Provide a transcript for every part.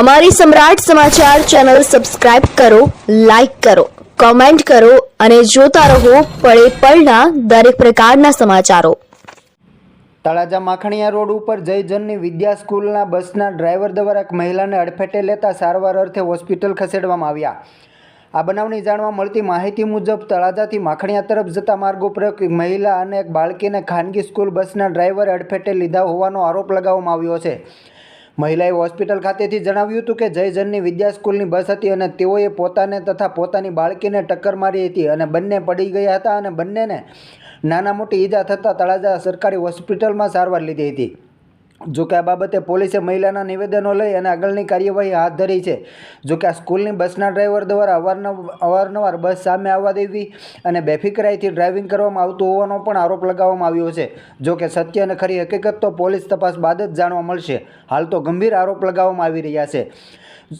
અમારી Samrat Samachar channel subscribe કરો, like કરો, કોમેન્ટ કરો અને જોતા રહો પળે પળના દરેક પ્રકારના સમાચારો. તળાજા માખણીયા રોડ ઉપર જયજનની વિદ્યા સ્કૂલના બસના ડ્રાઈવર દ્વારા એક મહિલાને અડફેટે લેતા સારવાર અર્થે હોસ્પિટલ ખસેડવામાં આવ્યા. આ બનાવની જાણવા મળતી માહિતી મુજબ તળાજાથી માખણીયા તરફ જતા માર્ગ ઉપર એક મહિલા અને એક બાળકીને ખાનગી સ્કૂલ બસના ડ્રાઈવરે અડફેટે લીધા હોવાનો આરોપ લગાવવામાં આવ્યો છે. મહિલાએ હોસ્પિટલ ખાતેથી જણાવ્યું હતું કે જયજનની વિદ્યા સ્કૂલની બસ હતી અને તેઓએ પોતાને તથા પોતાની બાળકીને ટક્કર મારી હતી અને બંને પડી ગયા હતા અને બંનેને નાના મોટી ઈજા થતાં તળાજા સરકારી હોસ્પિટલમાં સારવાર લીધી હતી. જોકે આ બાબતે પોલીસે મહિલાના નિવેદનો લઈ અને આગળની કાર્યવાહી હાથ ધરી છે. જોકે આ સ્કૂલની બસના ડ્રાઈવર દ્વારા અવારનવાર બસ સામે આવવા દેવી અને બેફિકરાઈથી ડ્રાઇવિંગ કરવામાં આવતું હોવાનો પણ આરોપ લગાવવામાં આવ્યો છે. જોકે સત્ય અને ખરી હકીકત તો પોલીસ તપાસ બાદ જ જાણવા મળશે. હાલ તો ગંભીર આરોપ લગાવવામાં આવી રહ્યા છે.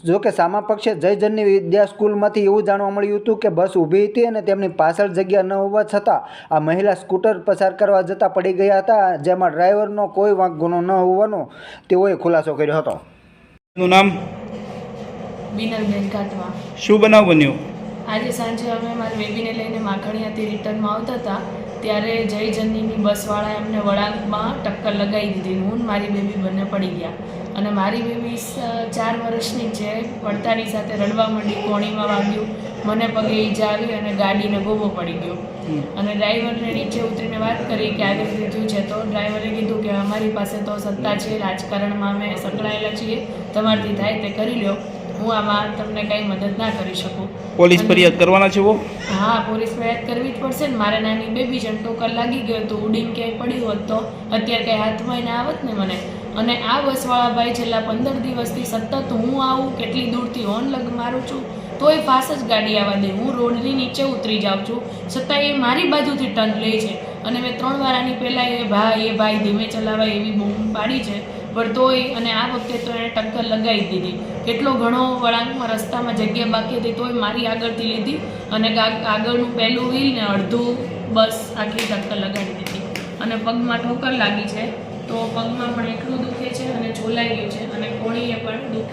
જોકે સામા પક્ષે જયજનની વિદ્યા સ્કૂલમાંથી એવું જાણવા મળ્યું હતું કે બસ ઊભી હતી અને તેમની પાછળ જગ્યા ન હોવા છતાં આ મહિલા સ્કૂટર પસાર કરવા જતાં પડી ગયા હતા, જેમાં ડ્રાઈવરનો કોઈ વાંક ગુનો ન હોવાનો તેઓએ ખુલાસો કર્યો હતો. નું નામ? બિનલબેન કાટવા શું બનાવ બન્યો આજે સાંજે અમે મારી બેબીને લઈને માખણીયાથી રિટર્નમાં આવતા હતા. ત્યારે જય જનનીની બસવાળાએ એમને વળાંકમાં ટક્કર લગાવી દીધી હું મારી બેબી બંને પડી ગયા. અને મારી બેબી ચાર વર્ષની છે પડતાની સાથે રડવા માંડી કોણીમાં વાગ્યું મને પગે ઈજા આવી અને ગાડીને ગોબો પડી ગયો. અને ડ્રાઈવરને નીચે ઉતરીને વાત કરી કે આવી રીતે થયું છે તો ડ્રાઈવરે કીધું કે અમારી પાસે તો સત્તા છે રાજકારણમાં અમે સંકળાયેલા છીએ તમારાથી થાય તે કરી લ્યો. હું આમાં તમને કંઈ મદદ ના કરી શકું. પોલીસ ફરિયાદ કરવાના છે હા પોલીસ ફરિયાદ કરવી જ પડશે ને. મારે નાની બેબી છે ને ટોકર લાગી ગયો તો ઉડીને ક્યાંય પડ્યું હોત તો અત્યારે કંઈ હાથમાં એને આવત ને મને. અને આ બસવાળા ભાઈ છેલ્લા પંદર દિવસથી સતત હું આવું કેટલી દૂરથી હોર્ન લગ મારું છું તોય ફાસ જ ગાડી આવવા દે. હું રોડની નીચે ઉતરી જાઉં છું. છતાં એ મારી બાજુથી ટર્ન લે છે. અને મેં ત્રણ વાર આની પહેલાં એ ભાઈ એ ભાઈ ધીમે ચલાવાય એવી બૂમ પાડી છે. પણ અને આ વખતે તો એણે ટક્કર લગાવી દીધી. કેટલો ઘણો વળાંકમાં રસ્તામાં જગ્યા બાકી હતી તોય મારી આગળથી લીધી અને આગળનું પહેલું વ્હીલ ને અડધું બસ આખી ટક્કર લગાડી દીધી. અને પગમાં ઠોકર લાગી છે. તો પગમાં પણ એટલું દુખે છે અને છોલાઈ ગયું છે અને કોણીએ પણ દુખે